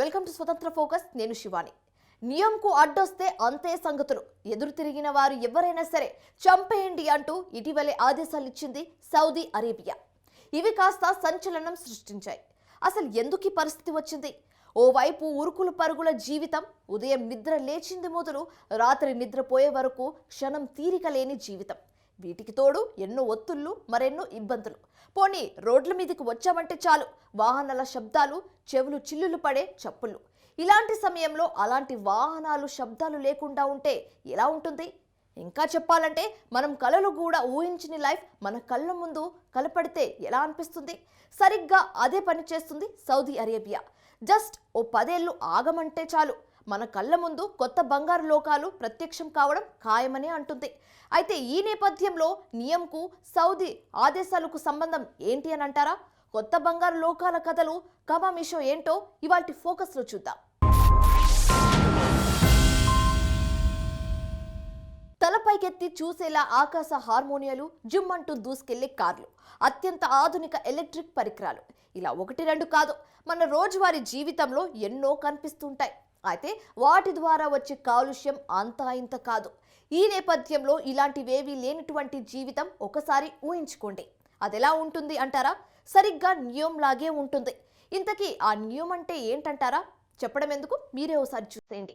Welcome to స్వతంత్ర focus నేను శివాని. నియంకు అడ్డొస్తే అంతే సంగతులు. ఎదురు తిరిగిన వారు ఎవరైనా సరే చంపేయండి అంటూ ఇటీవలే ఆదేశాలు ఇచ్చింది సౌదీ అరేబియా. ఇవి కాస్త సంచలనం సృష్టించాయి. అసలు ఎందుకు ఈ పరిస్థితి వచ్చింది? ఓవైపు ఉరుకులు పరుగుల జీవితం ఉదయం నిద్ర లేచింది మొదలు రాత్రి నిద్రపోయే వరకు క్షణం తీరిక లేని జీవితం. వీటికి తోడు ఎన్నో ఒత్తుళ్ళు మరెన్నో ఇబ్బందులు. పోనీ రోడ్ల మీదకి వచ్చామంటే చాలు. వాహనాల శబ్దాలు చెవులు చిల్లులు పడే చప్పుళ్ళు. ఇలాంటి సమయంలో అలాంటి వాహనాలు శబ్దాలు లేకుండా ఉంటే ఎలా ఉంటుంది? ఇంకా చెప్పాలంటే మనం కళలు కూడా ఊహించని లైఫ్ మన కళ్ళ ముందు కలపడితే ఎలా అనిపిస్తుంది? సరిగ్గా అదే పని చేస్తుంది సౌదీ అరేబియా. జస్ట్ ఓ పదేళ్ళు ఆగమంటే చాలు. మన కళ్ళ ముందు కొత్త బంగారు లోకాలు ప్రత్యక్షం కావడం ఖాయమనే అంటుంది. అయితే ఈ నేపథ్యంలో నియంకు సౌదీ ఆదేశాలకు సంబంధం ఏంటి అని అంటారా? కొత్త బంగారు లోకాల కథలు కమామిషో ఏంటో ఇవాటి ఫోకస్లో చూద్దాం. తలపైకెత్తి చూసేలా ఆకాశ హార్మోనియాలు జుమ్మంటూ దూసుకెళ్ళే కార్లు. అత్యంత ఆధునిక ఎలక్ట్రిక్ పరికరాలు. ఇలా ఒకటి రెండు కాదు మన రోజువారీ జీవితంలో ఎన్నో కనిపిస్తుంటాయి. అయితే వాటి ద్వారా వచ్చే కాలుష్యం అంతా ఇంత కాదు. ఈ నేపథ్యంలో ఇలాంటివేవీ లేనటువంటి జీవితం ఒకసారి ఊహించుకోండి. అదెలా ఉంటుంది అంటారా? సరిగ్గా నియమ్ లాగే ఉంటుంది. ఇంతకీ ఆ నియమం అంటే ఏంటంటారా? చెప్పడం ఎందుకు మీరే ఒకసారి చూసేయండి.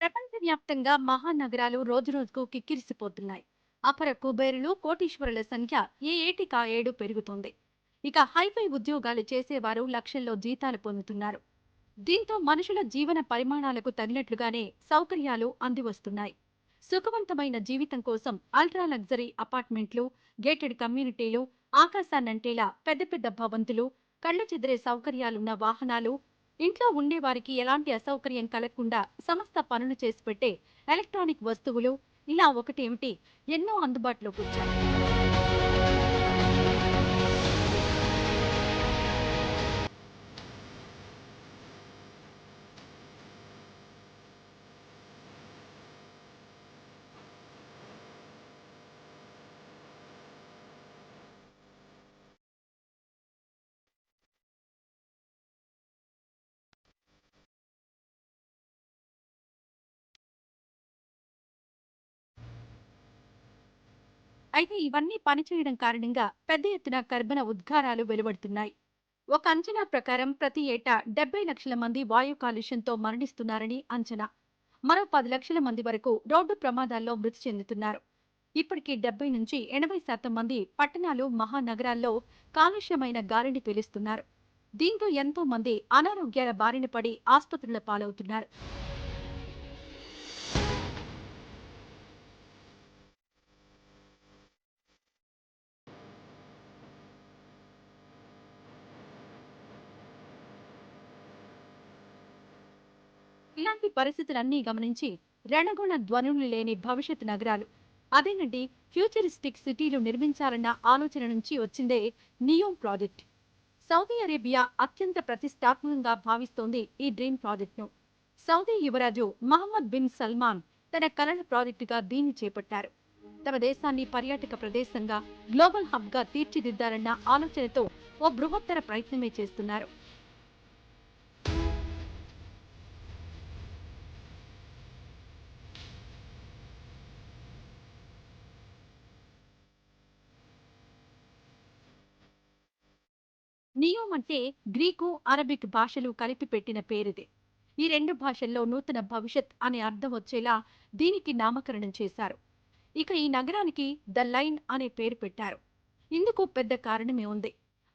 ప్రపంచవ్యాప్తంగా మహానగరాలు రోజురోజుకు కిక్కిరిసిపోతున్నాయి. అపర కుబేరులు కోటీశ్వరుల సంఖ్య ఏ ఏటికా ఏడు పెరుగుతోంది. ఇక హైఫై ఉద్యోగాలు చేసేవారు లక్షల్లో జీతాలు పొందుతున్నారు. దీంతో మనుషుల జీవన పరిమాణాలకు తగినట్లుగానే సౌకర్యాలు అందివస్తున్నాయి. సుఖవంతమైన జీవితం కోసం అల్ట్రా లగ్జరీ అపార్ట్మెంట్లు గేటెడ్ కమ్యూనిటీలు ఆకాశాన్నంటేలా పెద్ద పెద్ద భవంతులు కళ్ళు చెదిరే సౌకర్యాలున్న వాహనాలు ఇంట్లో ఉండే వారికి ఎలాంటి అసౌకర్యం కలగకుండా సమస్త పనులు చేసి పెట్టే ఎలక్ట్రానిక్ వస్తువులు ఇలా ఒకటేమిటి? ఎన్నో అందుబాటులోకి వచ్చాయి. అయితే ఇవన్నీ పనిచేయడం కారణంగా పెద్ద ఎత్తున కర్బన ఉద్గారాలు వెలువడుతున్నాయి. ఒక అంచనా ప్రకారం ప్రతి ఏటా డెబ్బై లక్షల మంది వాయు కాలుష్యంతో మరణిస్తున్నారని అంచనా. మరో పది లక్షల మంది వరకు రోడ్డు ప్రమాదాల్లో మృతి చెందుతున్నారు. ఇప్పటికీ డెబ్బై నుంచి ఎనభై శాతం మంది పట్టణాలు మహానగరాల్లో కాలుష్యమైన గాలిని పీలుస్తున్నారు. దీంతో ఎంతో మంది అనారోగ్యాల బారిన పడి ఆసుపత్రుల పాలవుతున్నారు. ఇలాంటి పరిస్థితులన్నీ గమనించి రణగుణ ధ్వనులు లేని భవిష్యత్ నగరాలు. అదేనండి ఫ్యూచరిస్టిక్ సిటీలు నిర్మించాలన్న ఆలోచన నుంచి వచ్చిందే నియోమ్ ప్రాజెక్ట్. సౌదీ అరేబియా అత్యంత ప్రతిష్టాత్మకంగా భావిస్తోంది ఈ డ్రీమ్ ప్రాజెక్ట్ను. సౌదీ యువరాజు మహమ్మద్ బిన్ సల్మాన్ తన కలల ప్రాజెక్టుగా దీన్ని చేపట్టారు. తమ దేశాన్ని పర్యాటక ప్రదేశంగా గ్లోబల్ హబ్గా తీర్చిదిద్దాలన్న ఆలోచనతో ఓ బృహత్తర ప్రయత్నమే చేస్తున్నారు. నియోమ్ అంటే గ్రీకు అరబిక్ భాషలు కలిపి పెట్టిన పేరిది. ఈ రెండు భాషల్లో నూతన భవిష్యత్ అనే అర్థం వచ్చేలా దీనికి నామకరణం చేశారు. ఇక ఈ నగరానికి ద లైన్ అనే పేరు పెట్టారు. ఇందుకు పెద్ద కారణమే ఉంది.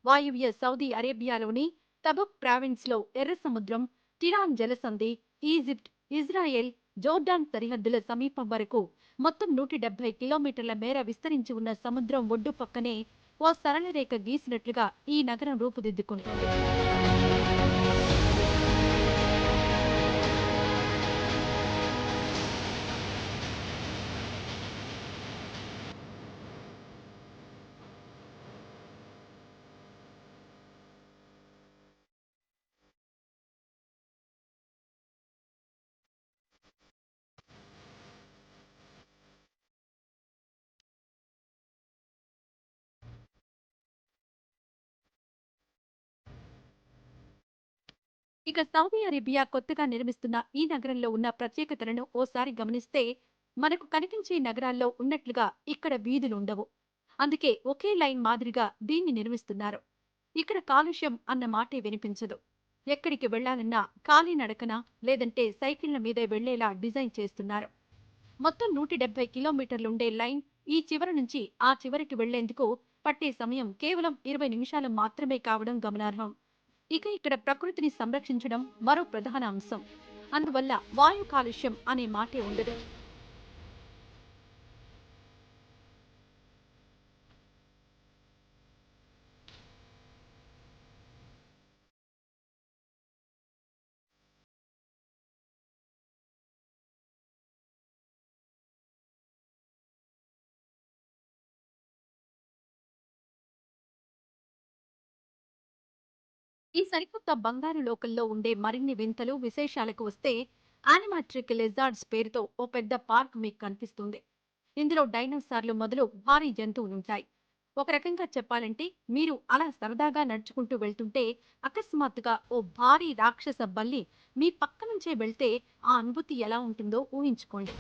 వాయువ్య సౌదీ అరేబియాలోని తబుక్ ప్రావిన్స్లో ఎర్ర సముద్రం టిరాన్ జలసంధి ఈజిప్ట్ ఇజ్రాయెల్ జోర్డాన్ సరిహద్దుల సమీపం వరకు మొత్తం నూట డెబ్బై కిలోమీటర్ల మేర విస్తరించి ఉన్న సముద్రం ఒడ్డు పక్కనే ఓ సరళ రేఖ గీసినట్లుగా ఈ నగరం రూపుదిద్దుకుంటుంది ఇక సౌదీ అరేబియా కొత్తగా నిర్మిస్తున్న ఈ నగరంలో ఉన్న ప్రత్యేకతలను ఓసారి గమనిస్తే మనకు కనిపించే నగరాల్లో ఉన్నట్లుగా ఇక్కడ వీధులు ఉండవు. అందుకే ఒకే లైన్ మాదిరిగా దీన్ని నిర్మిస్తున్నారు. ఇక్కడ కాలుష్యం అన్న మాటే వినిపించదు. ఎక్కడికి వెళ్ళాలన్నా కాలినడకన లేదంటే సైకిళ్ళ మీదే వెళ్ళేలా డిజైన్ చేస్తున్నారు. మొత్తం నూటి డెబ్బై కిలోమీటర్లుండే లైన్ ఈ చివరి నుంచి ఆ చివరికి వెళ్ళేందుకు పట్టే సమయం కేవలం ఇరవై నిమిషాలు మాత్రమే కావడం గమనార్హం. ఇక ఇక్కడ ప్రకృతిని సంరక్షించడం మరో ప్రధాన అంశం. అందువల్ల వాయు కాలుష్యం అనే మాటే ఉండదు. ఈ సరికొత్త బంగారు లోకంలో ఉండే మరిన్ని వింతలు విశేషాలకు వస్తే ఆనిమాట్రిక్ లెజార్డ్స్ పేరుతో ఓ పెద్ద పార్క్ మీకు కనిపిస్తుంది. ఇందులో డైనోసార్లు మొదలు భారీ జంతువులుంటాయి ఒక రకంగా చెప్పాలంటే మీరు అలా సరదాగా నడుచుకుంటూ వెళ్తుంటే అకస్మాత్తుగా ఓ భారీ రాక్షస బల్లి మీ పక్క నుంచే వెళ్తే ఆ అనుభూతి ఎలా ఉంటుందో ఊహించుకోండి.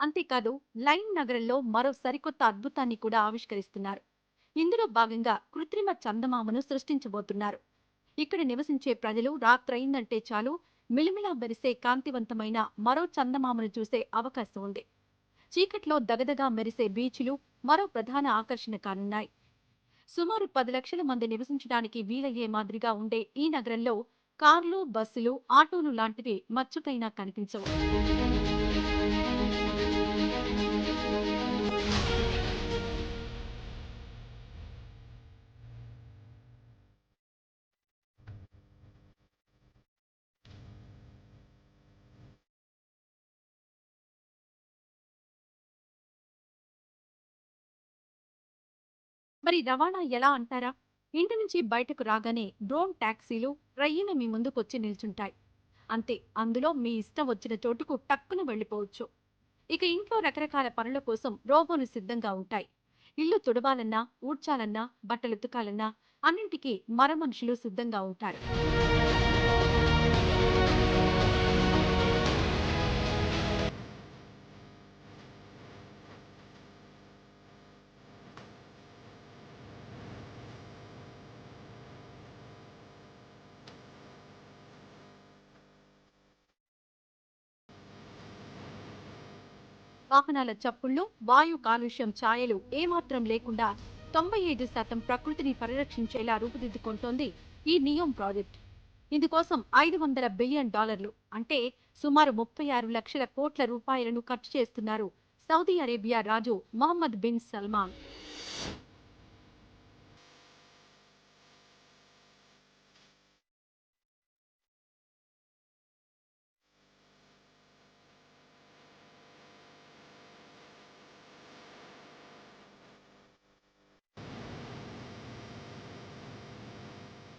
అంతేకాదు లైన్ నగరంలో మరో సరికొత్త అద్భుతాన్ని కూడా ఆవిష్కరిస్తున్నారు. ఇందులో భాగంగా కృత్రిమ చందమామను సృష్టించబోతున్నారు. ఇక్కడ నివసించే ప్రజలు రాత్రయిందంటే చాలు మిలిమిలా మెరిసే కాంతివంతమైన మరో చందమామను చూసే అవకాశం ఉంది. చీకట్లో దగదగా మెరిసే బీచ్లు మరో ప్రధాన ఆకర్షణ కానున్నాయి. సుమారు పది లక్షల మంది నివసించడానికి వీలయ్యే మాదిరిగా ఉండే ఈ నగరంలో కార్లు బస్సులు ఆటోలు లాంటివి మచ్చుకైనా కనిపించవు. మరి రవాణా ఎలా అంటారా? ఇంటి నుంచి బయటకు రాగానే డ్రోన్ టాక్సీలు రయ్యన మీ ముందుకొచ్చి నిల్చుంటాయి. అంతే అందులో మీ ఇష్టం వచ్చిన చోటుకు టక్కున వెళ్ళిపోవచ్చు. ఇక ఇంట్లో రకరకాల పనుల కోసం రోబోలు సిద్ధంగా ఉంటాయి. ఇల్లు తుడవాలన్నా ఊడ్చాలన్నా బట్టలు ఉతకాలన్నా అన్నింటికీ మర మనుషులు సిద్ధంగా ఉంటారు. వాహనాల చప్పుళ్ళు వాయు కాలుష్యం ఛాయలు ఏమాత్రం లేకుండా తొంభై ఐదు శాతం ప్రకృతిని పరిరక్షించేలా రూపుదిద్దుకుంటోంది ఈ నియోమ్ ప్రాజెక్ట్. ఇందుకోసం ఐదు వందల బిలియన్ డాలర్లు అంటే సుమారు ముప్పై ఆరు లక్షల కోట్ల రూపాయలను ఖర్చు చేస్తున్నారు సౌదీ అరేబియా రాజు మొహమ్మద్ బిన్ సల్మాన్.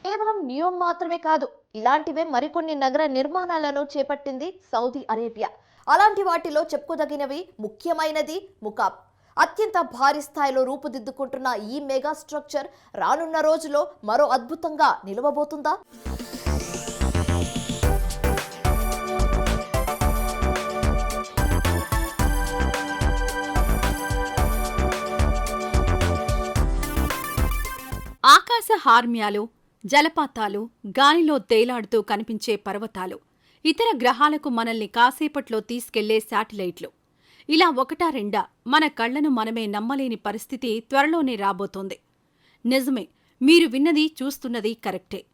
కేవలం నియోమ్ మాత్రమే కాదు ఇలాంటివే మరికొన్ని నగర నిర్మాణాలను చేపట్టింది సౌదీ అరేబియా. అలాంటి వాటిలో చెప్పుకోదగినవి ముఖ్యమైనది ముకాబ్ అత్యంత భారీ స్థాయిలో రూపుదిద్దుకుంటున్న ఈ మెగా స్ట్రక్చర్ రానున్న రోజులో మరో అద్భుతంగా నిలవబోతుందా? ఆకాశ హార్మ్యాలు జలపాతాలు గాలిలో తేలాడుతూ కనిపించే పర్వతాలు. ఇతర గ్రహాలకు మనల్ని కాసేపట్లో తీసుకెళ్ళే శాటిలైట్లు. ఇలా ఒకటా రెండా మన కళ్ళను మనమే నమ్మలేని పరిస్థితి త్వరలోనే రాబోతోంది. నిజమే మీరు విన్నది చూస్తున్నది కరెక్టే.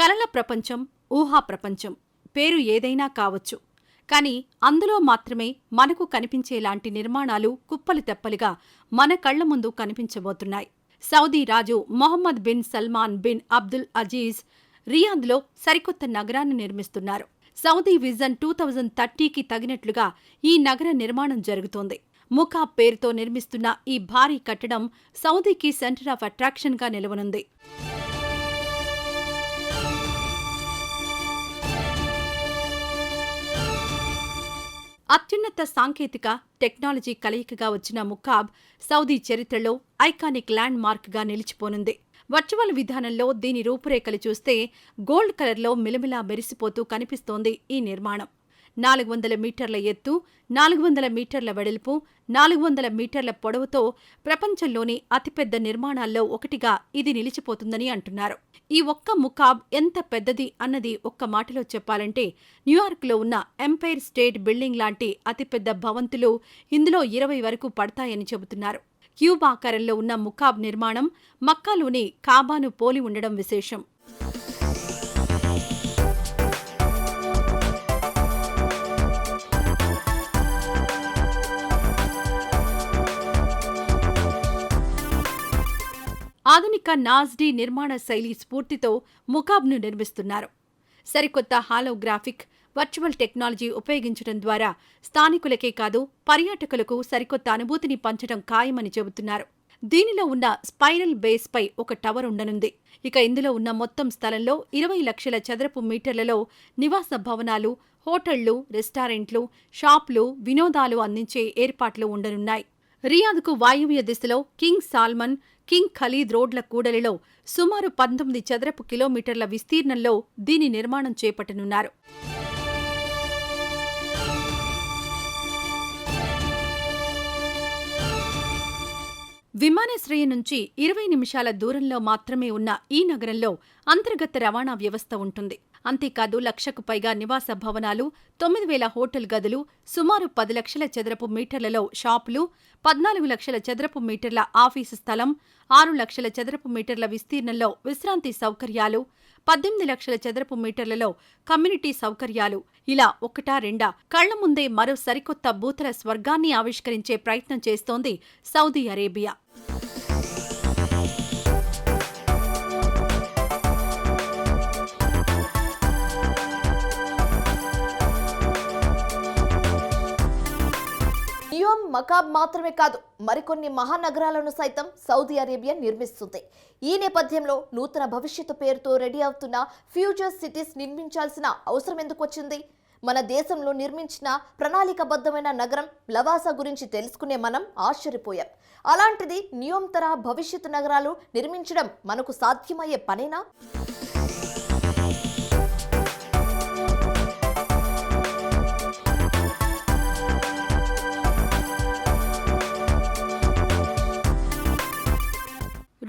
కలల ప్రపంచం ఊహా ప్రపంచం పేరు ఏదైనా కావచ్చు. కానీ అందులో మాత్రమే మనకు కనిపించేలాంటి నిర్మాణాలు కుప్పలు తెప్పలుగా మన కళ్ళ ముందు కనిపించబోతున్నాయి. సౌదీ రాజు Mohammed bin Salman bin Abdul Aziz రియాద్లో సరికొత్త నగరాన్ని నిర్మిస్తున్నారు. సౌదీ విజన్ టూ థౌజండ్ థర్టీకి తగినట్లుగా ఈ నగర నిర్మాణం జరుగుతోంది. ముఖా పేరుతో నిర్మిస్తున్న ఈ భారీ కట్టడం సౌదీకి సెంటర్ ఆఫ్ అట్రాక్షన్గా నిలవనుంది. అత్యున్నత సాంకేతిక టెక్నాలజీ కలయికగా వచ్చిన ముఖాబ్ సౌదీ చరిత్రలో ఐకానిక్ ల్యాండ్ మార్క్గా నిలిచిపోనుంది. వర్చువల్ విధానంలో దీని రూపురేఖలు చూస్తే గోల్డ్ కలర్లో మిలమిలా మెరిసిపోతూ కనిపిస్తోంది ఈ నిర్మాణం. నాలుగు వందల మీటర్ల ఎత్తు నాలుగు వందల మీటర్ల వెడల్పు నాలుగు వందల మీటర్ల పొడవుతో ప్రపంచంలోని అతిపెద్ద నిర్మాణాల్లో ఒకటిగా ఇది నిలిచిపోతుందని అంటున్నారు. ఈ ఒక్క ముఖాబ్ ఎంత పెద్దది అన్నది ఒక్క మాటలో చెప్పాలంటే న్యూయార్క్లో ఉన్న ఎంపైర్ స్టేట్ బిల్డింగ్ లాంటి అతిపెద్ద భవంతులు ఇందులో ఇరవై వరకు పడతాయని చెబుతున్నారు. క్యూబ్ ఆకారంలో ఉన్న ముకాబ్ నిర్మాణం మక్కాలోని కాబాను పోలి ఉండడం విశేషం. ఆధునిక నాజ్డీ నిర్మాణ శైలి స్ఫూర్తితో ముకాబ్ను నిర్మిస్తున్నారు. సరికొత్త హాలోగ్రాఫిక్ వర్చువల్ టెక్నాలజీ ఉపయోగించడం ద్వారా స్థానికులకే కాదు పర్యాటకులకు సరికొత్త అనుభూతిని పంచడం ఖాయమని చెబుతున్నారు. దీనిలో ఉన్న స్పైరల్ బేస్ పై ఒక టవర్ ఉండనుంది. ఇక ఇందులో ఉన్న మొత్తం స్థలంలో ఇరవై లక్షల చదరపు మీటర్లలో నివాస భవనాలు హోటళ్ళు రెస్టారెంట్లు షాపులు వినోదాలు అందించే ఏర్పాట్లు ఉండనున్నాయి. రియాద్కు వాయువ్య దిశలో కింగ్ సాల్మన్ కింగ్ ఖలీద్ రోడ్ల కూడలిలో సుమారు పంతొమ్మిది చదరపు కిలోమీటర్ల విస్తీర్ణంలో దీని నిర్మాణం చేపట్టనున్నారు. విమానాశ్రయం నుంచి ఇరవై నిమిషాల దూరంలో మాత్రమే ఉన్న ఈ నగరంలో అంతర్గత రవాణా వ్యవస్థ ఉంటుంది. అంతేకాదు లక్షకు పైగా నివాస భవనాలు తొమ్మిది వేల హోటల్ గదులు సుమారు పది లక్షల చదరపు మీటర్లలో షాపులు పద్నాలుగు లక్షల చదరపు మీటర్ల ఆఫీసు స్థలం ఆరు లక్షల చదరపు మీటర్ల విస్తీర్ణంలో విశ్రాంతి సౌకర్యాలు పద్దెనిమిది లక్షల చదరపు మీటర్లలో కమ్యూనిటీ సౌకర్యాలు. ఇలా ఒకటా రెండా కళ్ళ ముందే మరో సరికొత్త బూతల స్వర్గాన్ని ఆవిష్కరించే ప్రయత్నం చేస్తోంది సౌదీ అరేబియా. నియోమ్ మకాబ్ మాత్రమే కాదు మరికొన్ని మహానగరాలను సైతం సౌదీ అరేబియా నిర్మిస్తుంది. ఈ నేపథ్యంలో నూతన భవిష్యత్తు పేరుతో రెడీ అవుతున్న ఫ్యూచర్ సిటీస్ నిర్మించాల్సిన అవసరం ఎందుకు వచ్చింది? మన దేశంలో నిర్మించిన ప్రణాళికబద్ధమైన నగరం లవాసా గురించి తెలుసుకునే మనం ఆశ్చర్యపోయాం. అలాంటిది నియోంతర భవిష్యత్తు నగరాలు నిర్మించడం మనకు సాధ్యమయ్యే పనేనా?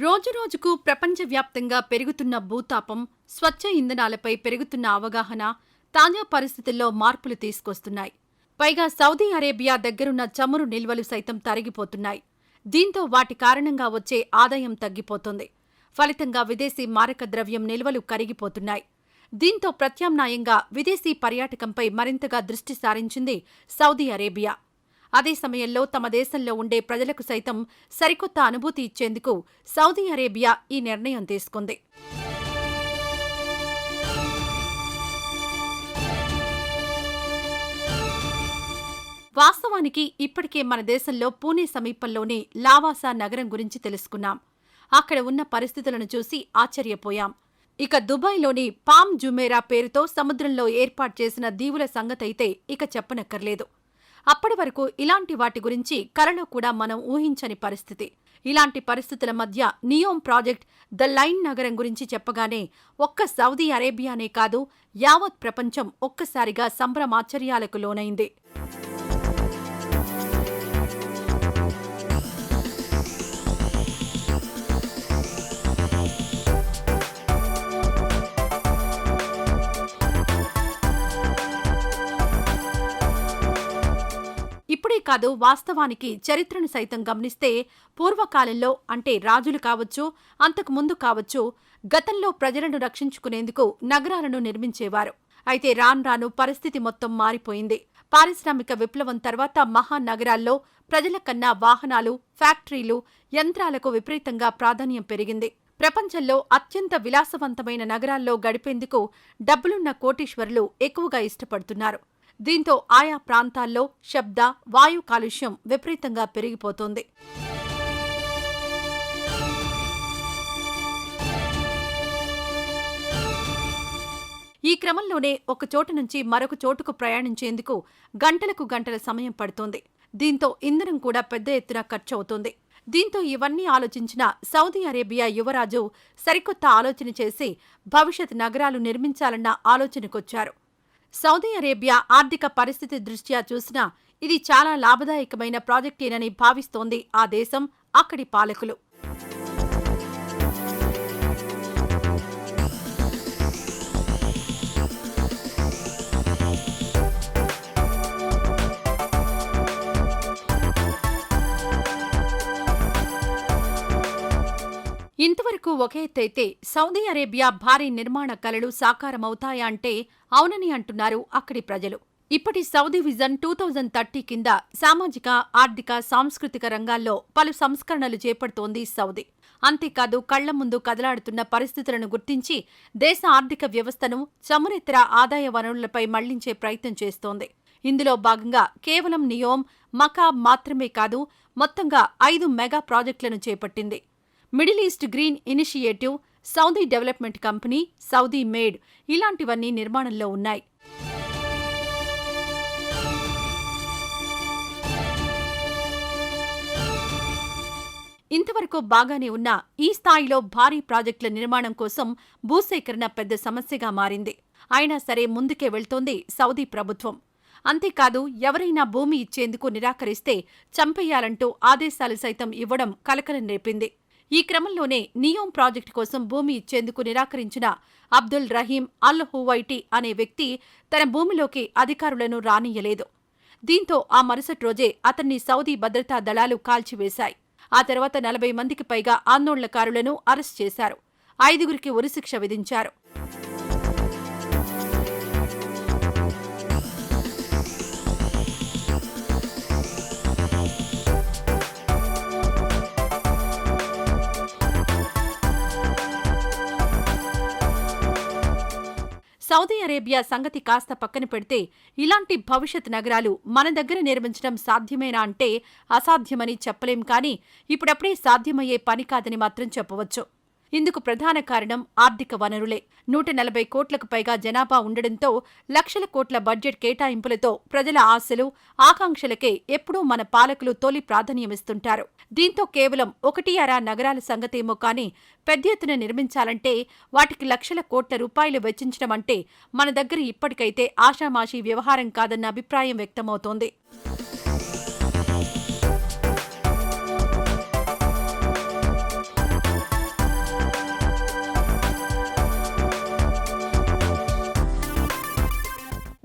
రోజురోజుకు ప్రపంచవ్యాప్తంగా పెరుగుతున్న భూతాపం స్వచ్ఛ ఇంధనాలపై పెరుగుతున్న అవగాహన తాజా పరిస్థితుల్లో మార్పులు తీసుకొస్తున్నాయి. పైగా సౌదీ అరేబియా దగ్గరున్న చమురు నిల్వలు సైతం తరిగిపోతున్నాయి. దీంతో వాటి కారణంగా వచ్చే ఆదాయం తగ్గిపోతుంది. ఫలితంగా విదేశీ మారక ద్రవ్యం నిల్వలు కరిగిపోతున్నాయి. దీంతో ప్రత్యామ్నాయంగా విదేశీ పర్యాటకంపై మరింతగా దృష్టి సారించింది సౌదీ అరేబియా. అదే సమయంలో తమ దేశంలో ఉండే ప్రజలకు సైతం సరికొత్త అనుభూతి ఇచ్చేందుకు సౌదీ అరేబియా ఈ నిర్ణయం తీసుకుంది. వాస్తవానికి ఇప్పటికే మన దేశంలో పూణే సమీపంలోని లావాసా నగరం గురించి తెలుసుకున్నాం. అక్కడ ఉన్న పరిస్థితులను చూసి ఆశ్చర్యపోయాం. ఇక దుబాయ్లోని పామ్ జుమేరా పేరుతో సముద్రంలో ఏర్పాటు చేసిన దీవుల సంగతైతే ఇక చెప్పనక్కర్లేదు. అప్పటి వరకు ఇలాంటి వాటి గురించి కలలో కూడా మనం ఊహించని పరిస్థితి. ఇలాంటి పరిస్థితుల మధ్య నియోమ్ ప్రాజెక్ట్ ద లైన్ నగరం గురించి చెప్పగానే ఒక్క సౌదీ అరేబియానే కాదు యావత్ ప్రపంచం ఒక్కసారిగా సంభ్రమాశ్చర్యాలకు లోనైంది. ఇప్పుడే కాదు వాస్తవానికి చరిత్రను సైతం గమనిస్తే పూర్వకాలంలో అంటే రాజులు కావచ్చు అంతకు ముందు కావచ్చు గతంలో ప్రజలను రక్షించుకునేందుకు నగరాలను నిర్మించేవారు. అయితే రాను రాను పరిస్థితి మొత్తం మారిపోయింది. పారిశ్రామిక విప్లవం తర్వాత మహానగరాల్లో ప్రజల కన్నా వాహనాలు ఫ్యాక్టరీలు యంత్రాలకు విపరీతంగా ప్రాధాన్యం పెరిగింది. ప్రపంచంలో అత్యంత విలాసవంతమైన నగరాల్లో గడిపేందుకు డబ్బులున్న కోటీశ్వరులు ఎక్కువగా ఇష్టపడుతున్నారు. దీంతో ఆయా ప్రాంతాల్లో శబ్ద వాయు కాలుష్యం విపరీతంగా పెరిగిపోతోంది. ఈ క్రమంలోనే ఒక చోటు నుంచి మరొక చోటుకు ప్రయాణించేందుకు గంటలకు గంటల సమయం పడుతోంది. దీంతో ఇంధనం కూడా పెద్ద ఎత్తున ఖర్చవుతోంది. దీంతో ఇవన్నీ ఆలోచించిన సౌదీ అరేబియా యువరాజు సరికొత్త ఆలోచన చేసి భవిష్యత్ నగరాలు నిర్మించాలన్న ఆలోచనకొచ్చారు. సౌదీ అరేబియా ఆర్థిక పరిస్థితి దృష్ట్యా చూసినా ఇది చాలా లాభదాయకమైన ప్రాజెక్టేనని భావిస్తోంది ఆ దేశం అక్కడి పాలకులు. ఇంతవరకు ఒకే ఎత్తైతే సౌదీ అరేబియా భారీ నిర్మాణ కలలు సాకారమవుతాయా అంటే అవునని అంటున్నారు అక్కడి ప్రజలు. ఇప్పటి Saudi vision two thousand thirty కింద సామాజిక ఆర్థిక సాంస్కృతిక రంగాల్లో పలు సంస్కరణలు చేపడుతోంది సౌదీ. అంతేకాదు కళ్ళ ముందు కదలాడుతున్న పరిస్థితులను గుర్తించి దేశ ఆర్థిక వ్యవస్థను చమురేతర ఆదాయ వనరులపై మళ్ళించే ప్రయత్నం చేస్తోంది. ఇందులో భాగంగా కేవలం నియోమ్ మకాబ్ మాత్రమే కాదు మొత్తంగా ఐదు మెగా ప్రాజెక్టులను చేపట్టింది. Middle East Green Initiative Saudi development company Saudi made ఇలాంటివన్నీ నిర్మాణంలో ఉన్నాయి. ఇంతవరకు బాగానే ఉన్న ఈ స్థాయిలో భారీ ప్రాజెక్టుల నిర్మాణం కోసం భూసేకరణ పెద్ద సమస్యగా మారింది. అయినా సరే ముందుకే వెళ్తోంది సౌదీ ప్రభుత్వం. అంతేకాదు ఎవరైనా భూమి ఇచ్చేందుకు నిరాకరిస్తే చంపేయాలంటూ ఆదేశాలు సైతం ఇవ్వడం కలకలం రేపింది. ఈ క్రమంలోనే నియోం ప్రాజెక్టు కోసం భూమి ఇచ్చేందుకు నిరాకరించిన అబ్దుల్ రహీం అల్ హువైటీ అనే వ్యక్తి తన భూమిలోకి అధికారులను రానియ్యలేదు. దీంతో ఆ మరుసటి రోజే అతన్ని సౌదీ భద్రతా దళాలు కాల్చివేశాయి. ఆ తర్వాత నలభై మందికి పైగా ఆందోళనకారులను అరెస్ట్ చేశారు. ఐదుగురికి ఉరిశిక్ష విధించారు. సౌదీ అరేబియా సంగతి కాస్త పక్కన పెడితే ఇలాంటి భవిష్యత్ నగరాలు మన దగ్గర నిర్మించడం సాధ్యమేనా అంటే అసాధ్యమని చెప్పలేం కానీ ఇప్పుడప్పుడే సాధ్యమయ్యే పని కాదని మాత్రం చెప్పవచ్చు. ఇందుకు ప్రధాన కారణం ఆర్థిక వనరులే. నూట నలభై కోట్లకు పైగా జనాభా ఉండడంతో లక్షల కోట్ల బడ్జెట్ కేటాయింపులతో ప్రజల ఆశలు ఆకాంక్షలకే ఎప్పుడూ మన పాలకులు తొలి ప్రాధాన్యమిస్తుంటారు. దీంతో కేవలం ఒకటి అరా నగరాల సంగతేమో కానీ పెద్ద ఎత్తున నిర్మించాలంటే వాటికి లక్షల కోట్ల రూపాయలు వెచ్చించడం అంటే మన దగ్గర ఇప్పటికైతే ఆషామాషీ వ్యవహారం కాదన్న అభిప్రాయం వ్యక్తమవుతోంది.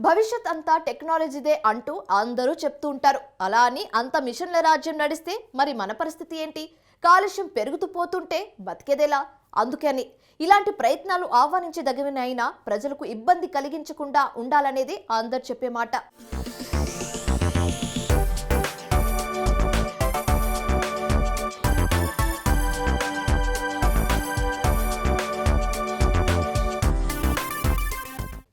భవిష్యత్ అంతా టెక్నాలజీదే అంటూ అందరూ చెప్తూ ఉంటారు. అలా అని అంత మిషన్ల రాజ్యం నడిస్తే మరి మన పరిస్థితి ఏంటి? కాలుష్యం పెరుగుతూ పోతుంటే బతికేదేలా? అందుకని ఇలాంటి ప్రయత్నాలు ఆహ్వానించదగినైనా ప్రజలకు ఇబ్బంది కలిగించకుండా ఉండాలనేది అందరు చెప్పే మాట.